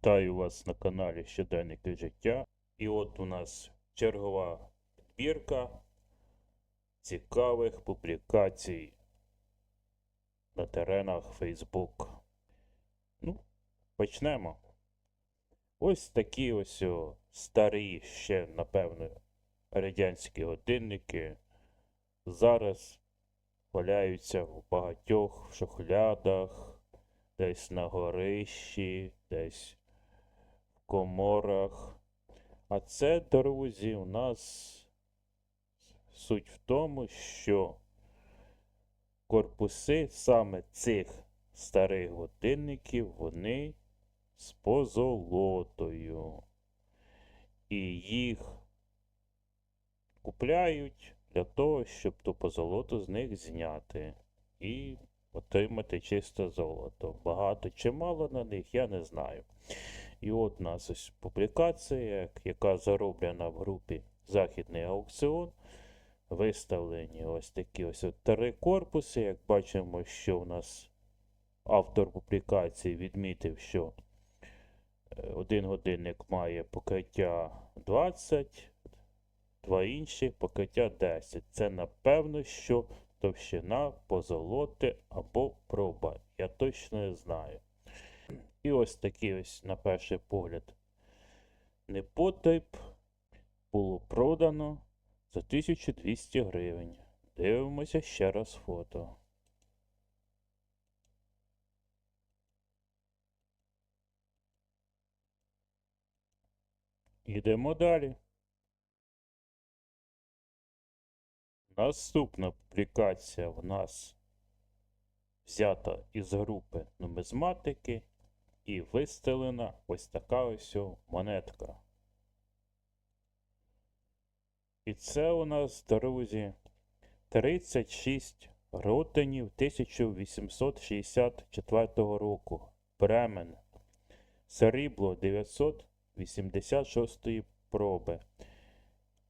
Вітаю вас на каналі Щоденники життя. І от у нас чергова підбірка цікавих публікацій на теренах Facebook. Ну, почнемо. Ось такі ось старі ще, напевно, радянські годинники. Зараз валяються в багатьох шухлядах, десь на горищі, десь коморах. А це, друзі, у нас суть в тому, що корпуси саме цих старих годинників, вони з позолотою. І їх купляють для того, щоб ту позолоту з них зняти і отримати чисте золото. Багато чи мало на них, я не знаю. І от у нас ось публікація, яка зароблена в групі Західний аукціон. Виставлені ось такі ось три корпуси. Як бачимо, що у нас автор публікації відмітив, що е, один годинник має покриття 20, два інші покриття 10. Це напевно, що товщина позолоти або проба. Я точно не знаю. І ось такий ось, на перший погляд, непотріб було продано за 1200 гривень. Дивимося ще раз фото. Ідемо далі. Наступна публікація в нас взята із групи нумизматики і виставлена ось така ось монетка. І це у нас, друзі, 36 ротенів 1864 року. Бремен. Срібло 986 проби.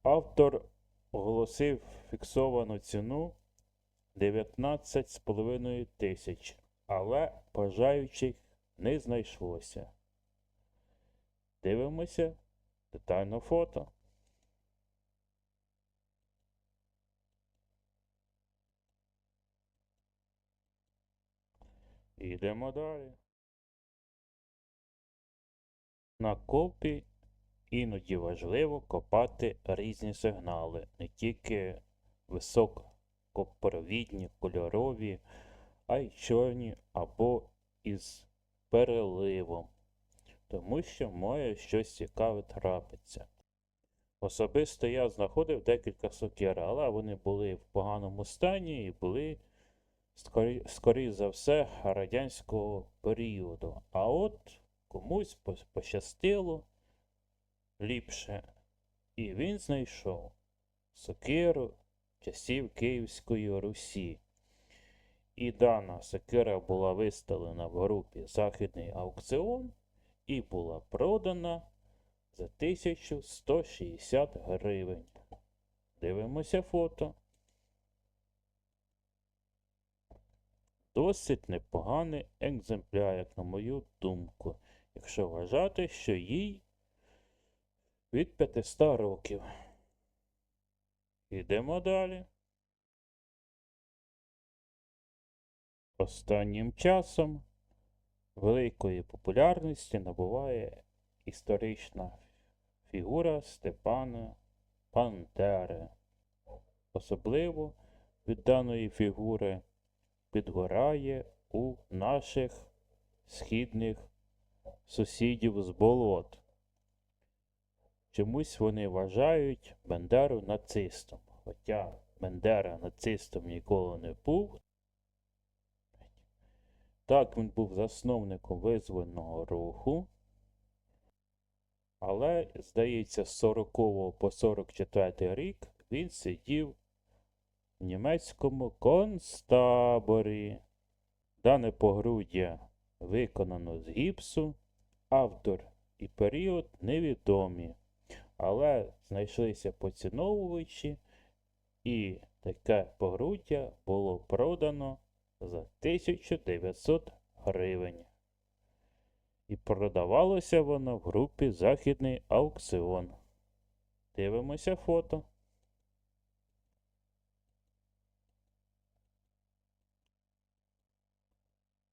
Автор оголосив фіксовану ціну 19,5 тисяч, але бажаючих не знайшлося. Дивимося детально фото. Йдемо далі. На копі іноді важливо копати різні сигнали, не тільки високопровідні, кольорові, а й чорні або переливом, тому що може щось цікаве трапиться. Особисто я знаходив декілька сокир, але вони були в поганому стані і були скорі, скоріш за все, радянського періоду. А от комусь пощастило ліпше. І він знайшов сокиру часів Київської Русі. І дана сокира була виставлена в групі Західний аукціон і була продана за 1160 гривень. Дивимося фото. Досить непоганий екземпляр, як на мою думку, якщо вважати, що їй від 500 років. Йдемо далі. Останнім часом великої популярності набуває історична фігура Степана Бандери. Особливо від даної фігури підгорає у наших східних сусідів з болот. Чомусь вони вважають Бендеру нацистом. Хоча Бендера нацистом ніколи не був. Так, він був засновником визвольного руху. Але, здається, з 40 по 44 рік він сидів в німецькому концтаборі. Дане погруддя виконано з гіпсу, автор і період невідомі, але знайшлися поціновувачі, і таке погруддя було продано за 1900 гривень. І продавалося воно в групі Західний аукціон. Дивимося фото.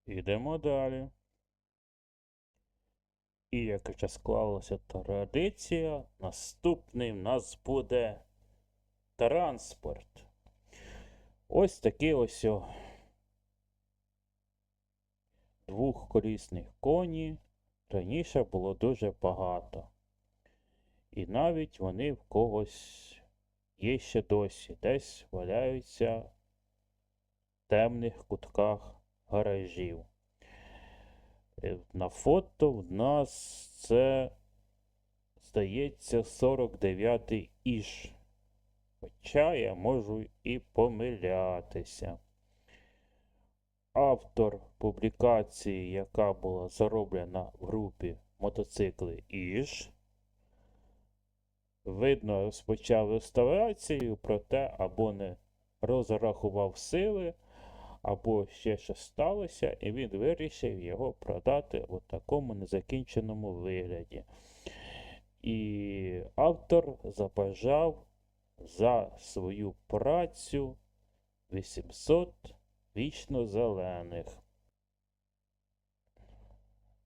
Ідемо далі. І як вже склалася традиція, наступний в нас буде транспорт. Ось такий ось двохколісних коні раніше було дуже багато. І навіть вони в когось є ще досі, десь валяються в темних кутках гаражів. Е, На фото в нас це, здається, 49-й іж. Хоча я можу і помилятися. Автор публікації, яка була зароблена в групі мотоцикли Іж, видно, розпочав реставрацію, проте або не розрахував сили, або ще щось сталося, і він вирішив його продати у такому незакінченому вигляді. І автор забажав за свою працю 800 вічно зелених.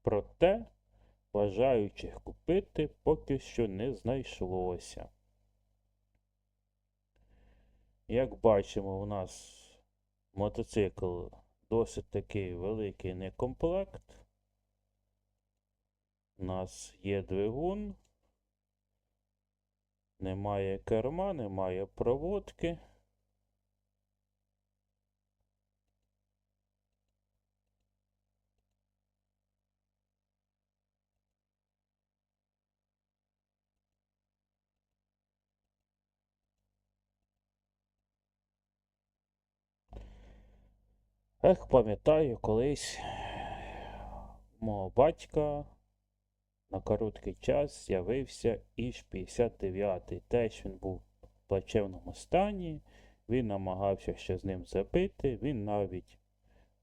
Проте бажаючих купити поки що не знайшлося. Як бачимо, у нас мотоцикл досить такий великий некомплект. У нас є двигун, немає керма, немає проводки. Ех, пам'ятаю, колись мого батька на короткий час з'явився Іж 59. Теж він був в плачевному стані, він намагався ще з ним забити, він навіть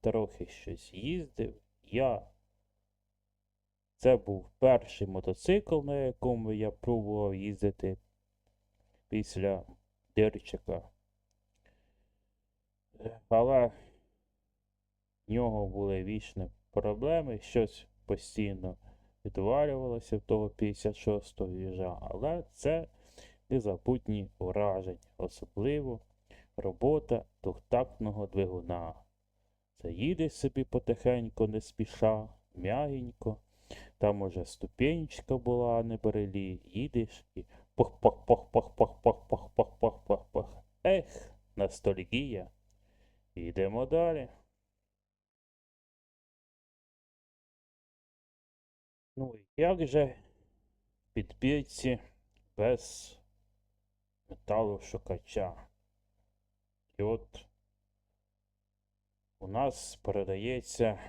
трохи щось їздив. Я це був перший мотоцикл, на якому я пробував їздити після Дирчика. Але в нього були вічні проблеми, щось постійно відвалювалося в того 56-го їжа, але це незабутні враження, особливо робота двохтактного двигуна. Це їдеш собі потихеньку, не спіша, м'ягенько, там уже ступенечка була на барелі, їдеш і пах-пах-пах-пах-пах-пах-пах-пах-пах-пах. Ех, ностальгія. Йдемо далі. Ну, і як же підбірці без металошукача? І от у нас передається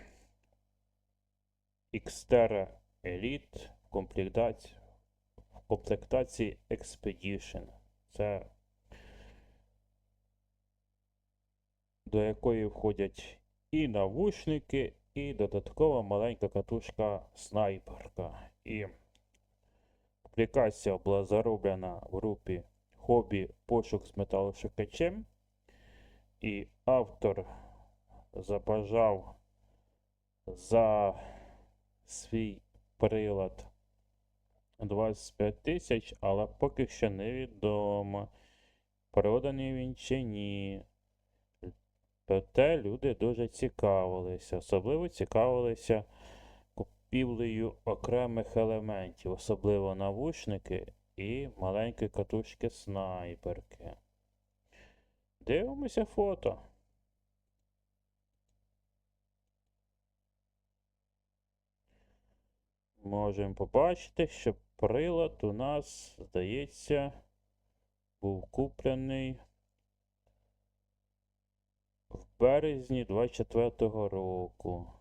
Xterra Elite в в комплектації Expedition. Це до якої входять і навушники, і додаткова маленька катушка снайперка. І публікація була зароблена в групі Хобі пошук з металошукачем. І автор забажав за свій прилад 25 тисяч, але поки що невідомо, проданий він чи ні. Проте люди дуже цікавилися, особливо цікавилися купівлею окремих елементів, особливо навушники і маленькі катушки снайперки. Дивимося фото. Можемо побачити, що прилад у нас, здається, був куплений в березні 24-го року.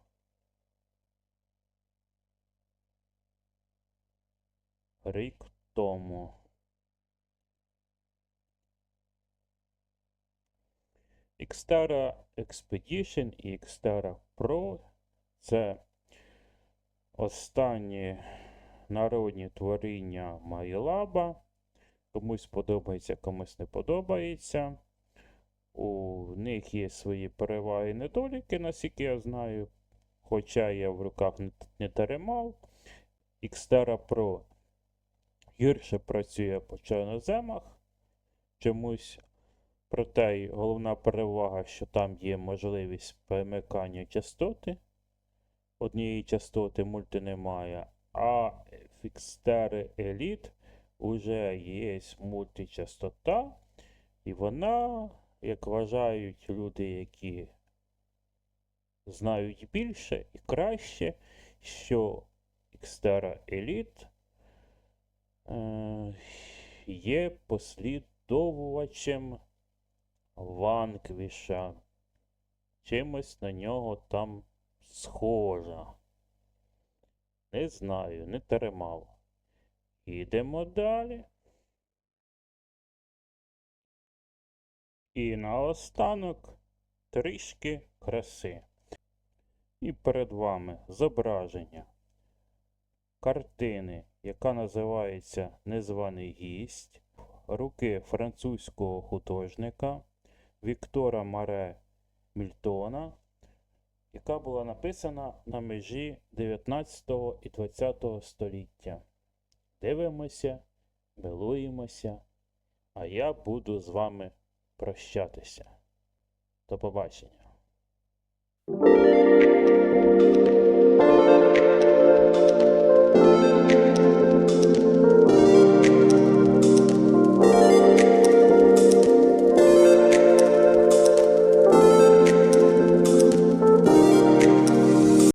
Рік тому. Xterra Expedition і Xterra Pro це останні народні творіння Майлаба. Комусь подобається, комусь не подобається. У них є свої переваги і недоліки, наскільки я знаю. Хоча я в руках не, тримав. Xterra Pro гірше працює по чорноземах. Чомусь, проте головна перевага, що там є можливість перемикання частоти. Однієї частоти мульти немає, а Xterra Elite вже є мультичастота, і вона, як вважають люди, які знають більше і краще, що Xterra Elite е, є послідовувачем Vanquish. Чимось на нього там схожа. Не знаю, не тримав. Ідемо далі. І наостанок трішки краси. І перед вами зображення картини, яка називається Незваний гість, руки французького художника Віктора Маре Мільтона, яка була написана на межі 19 і 20 століття. Дивимося, милуємося, а я буду з вами прощатися. До побачення.